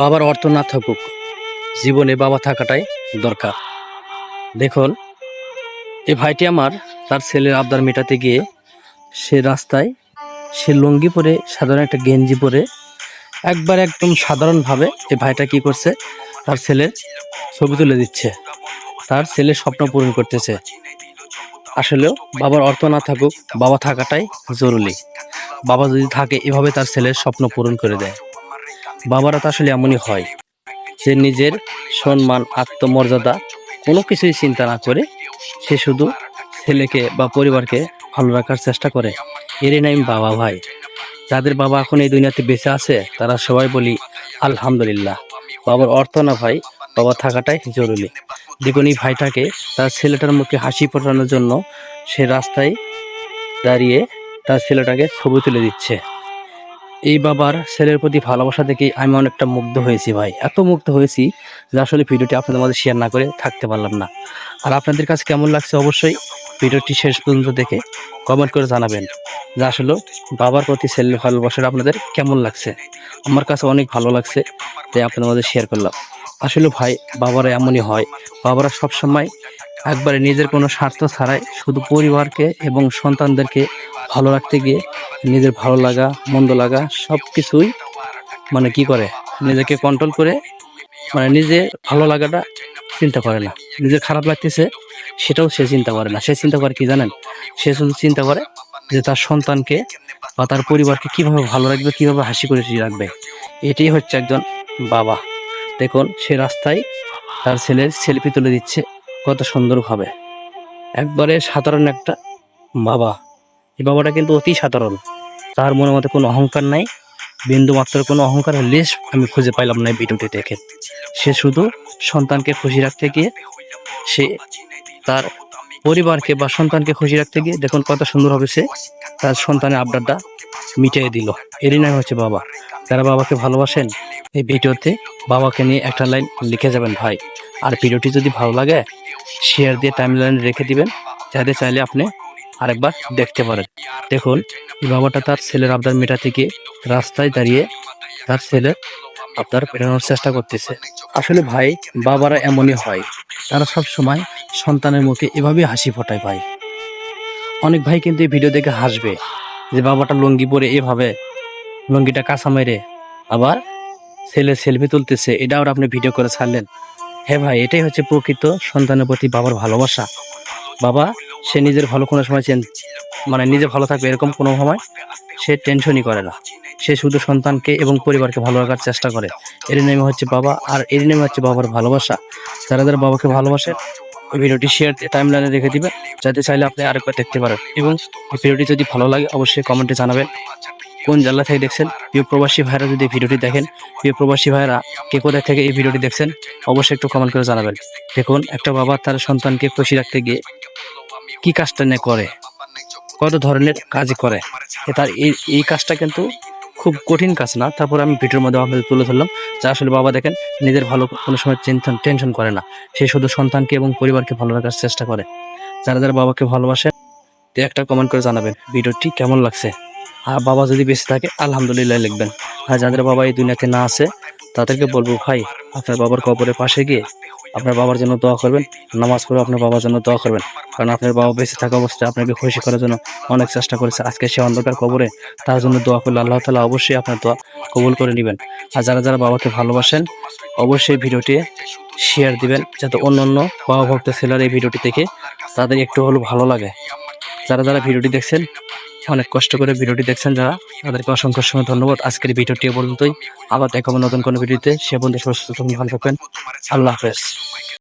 বাবার অর্থ না থাকুক, জীবনে বাবা থাকাটাই দরকার। দেখুন এই ভাইটি আমার তার ছেলের আবদার মেটাতে গিয়ে সে রাস্তায় সে লুঙ্গি পরে, সাধারণ একটা গেঞ্জি পরে, একবার একদম সাধারণভাবে এই ভাইটা কি করছে, তার ছেলের ছবি তুলে দিচ্ছে। তার ছেলের স্বপ্ন পূরণ করতেছে। আসলেও বাবার অর্থ না থাকুক, বাবা থাকাটাই জরুরি। বাবা যদি থাকে, এভাবে তার ছেলের স্বপ্ন পূরণ করে দেয়। বাবারা তো আসলে এমনই হয় যে নিজের সম্মান, আত্মমর্যাদা কোনো কিছুই চিন্তা না করে সে শুধু ছেলেকে বা পরিবারকে ভালো রাখার চেষ্টা করে। এরই নাম বাবা ভাই। যাদের বাবা এখন এই দুনিয়াতে বেঁচে আছে, তারা সবাই বলি, আলহামদুলিল্লাহ। বাবার অর্থ না ভাই, বাবা থাকাটাই জরুরি। দেখুন এই ভাইটাকে তার ছেলেটার মুখে হাসি ফোটানোর জন্য সে রাস্তায় দাঁড়িয়ে তার ছেলেটাকে ছবি তুলে দিচ্ছে। এই বাবার ছেলের প্রতি ভালোবাসা দেখে আমি অনেকটা মুগ্ধ হয়েছি ভাই। এত মুগ্ধ হয়েছি যে আসলে ভিডিওটি আপনাদের মধ্যে শেয়ার না করে থাকতে পারলাম না। আর আপনাদের কাছে কেমন লাগছে অবশ্যই ভিডিওটি শেষ পর্যন্ত দেখে কমেন্ট করে জানাবেন যে আসলে বাবার প্রতি ছেলের ভালোবাসাটা আপনাদের কেমন লাগছে। আমার কাছে অনেক ভালো লাগছে, তাই আপনাদের মধ্যে শেয়ার করলাম। আসলে ভাই, বাবারা এমনই হয়। বাবারা সবসময় একবারে নিজের কোনো স্বার্থ ছাড়াই শুধু পরিবারকে এবং সন্তানদেরকে ভালো রাখতে গিয়ে নিজের ভালো লাগা, মন্দ লাগা সব কিছুই মানে কি করে? নিজেকে কন্ট্রোল করে মানে নিজের ভালো লাগাটা চিন্তা করে না। নিজের খারাপ লাগতেছে সেটাও সে চিন্তা করে না। সে চিন্তা করে কি জানেন? সে শুধু চিন্তা করে যে তার সন্তানকে বা তার পরিবারকে কীভাবে ভালো রাখবে, কীভাবে হাসি খুশি রাখবে। এটাই হচ্ছে একজন বাবা। দেখুন সে রাস্তায় তার ছেলের সেলফি তুলে দিচ্ছে। কত সুন্দরভাবে একবারে সাধারণ একটা বাবা। এই বাবাটা কিন্তু অতি সাধারণ। তার মনের মধ্যে কোনো অহংকার নাই। বিন্দু মাত্র কোনো অহংকার লেশ আমি খুঁজে পাইলাম না ভিডিওটি দেখে। সে শুধু সন্তানকে খুশি রাখতে গিয়ে সে তার পরিবারকে বা সন্তানকে খুশি রাখতে গিয়ে দেখুন কত সুন্দর হবে সে তার সন্তানের আবদারটা মিটিয়ে দিল। এরই নাম হচ্ছে বাবা। যারা বাবাকে ভালোবাসেন, এই ভিডিওতে বাবাকে নিয়ে একটা লাইন লিখে যাবেন ভাই। আর ভিডিওটি যদি ভালো লাগে শেয়ার দিয়ে টাইম লাইনে রেখে দিবেন, যাতে চাইলে আপনি আরেকবার দেখতে পারেন। দেখুন, এই বাবাটা তার ছেলের আবদার মেটাতে গিয়ে রাস্তায় দাঁড়িয়ে তার ছেলের আবদার মেটানোর চেষ্টা করতেছে। আসলে ভাই, বাবারা এমনই হয়। তারা সব সময় সন্তানের মুখে এভাবেই হাসি ফোটায় ভাই। অনেক ভাই কিন্তু এই ভিডিও দেখে হাসবে যে বাবাটা লুঙ্গি পরে এভাবে লুঙ্গিটা কাঁচা মেরে আবার ছেলে সেলফি তুলতেছে। এটা আর আপনি ভিডিও করে ছাড়লেন। হ্যাঁ ভাই, এটাই হচ্ছে প্রকৃত সন্তানের প্রতি বাবার ভালোবাসা। বাবা, সে নিজের ভালো কোনো সময় চেন মানে নিজে ভালো থাকবে এরকম কোনো সময় সে টেনশনই করে না। সে শুধু সন্তানকে এবং পরিবারকে ভালো রাখার চেষ্টা করে। এর নেমে হচ্ছে বাবা আর এর নেমে হচ্ছে বাবার ভালোবাসা। যারা যারা বাবাকে ভালোবাসে, ওই ভিডিওটি শেয়ার টাইম লাইনে রেখে দিবে। যাতে চাইলে আপনি আরেকবার দেখতে পারেন। এবং ভিডিওটি যদি ভালো লাগে, অবশ্যই কমেন্টে জানাবেন। কোন জেলা থেকে দেখছেন? প্রিয় প্রবাসী ভাইরা যদি ভিডিওটি দেখেন, প্রিয় প্রবাসী ভাইরা কে কোথায় থেকে এই ভিডিওটি দেখছেন, অবশ্যই একটু কমেন্ট করে জানাবেন। দেখুন, একটা বাবা তার সন্তানকে খুশি রাখতে গিয়ে কি কাজটা নিয়ে করে? কত ধরনের কাজ করে? তার এই এই কাজটা কিন্তু খুব কঠিন কাজ না। তারপর আমি ভিডিওর মধ্যে আপনাদের তুলে ধরলাম, যে আসলে বাবা দেখেন, নিজের ভালো কোনো সময় চিন্তা টেনশন করে না। সে শুধু সন্তানকে এবং পরিবারকে ভালো রাখার চেষ্টা করে। যারা যারা বাবাকে ভালোবাসে তো একটা কমেন্ট করে জানাবেন, ভিডিওটি কেমন লাগছে? আর বাবা যদি বেঁচে থাকে, আলহামদুলিল্লাহ লিখবেন। আর যাদের বাবা এই দুনিয়াতে না আছে, তাদেরকে বলব, ভাই, আপনার বাবার কবরের পাশে গিয়ে আপনার বাবার জন্য দোয়া করবেন, নামাজ পড়ে আপনার বাবার জন্য দোয়া করবেন। কারণ আপনার বাবা বেঁচে থাকা অবস্থায় আপনাকে খুশি করার জন্য অনেক চেষ্টা করেছে। আজকে সে অন্ধকার কবরে তার জন্য দোয়া করলে আল্লাহ তালা অবশ্যই আপনার দোয়া কবুল করে নেবেন। আর যারা যারা বাবাকে ভালোবাসেন, অবশ্যই ভিডিওটি শেয়ার দিবেন, যাতে অন্য অন্য বাবা ভক্ত ছেলের এই ভিডিওটি দেখে তাদের একটু হলেও ভালো লাগে। যারা যারা ভিডিওটি দেখছেন, অনেক কষ্ট করে ভিডিওটি দেখছেন যারা, তাদেরকে অসংখ্য অসংখ্য ধন্যবাদ। আজকের ভিডিওটি পর্যন্তই। আবার দেখাবো নতুন কোনো ভিডিওতে। সে বন্ধু সুস্থ ভালো থাকবেন আল্লাহ হাফেজ।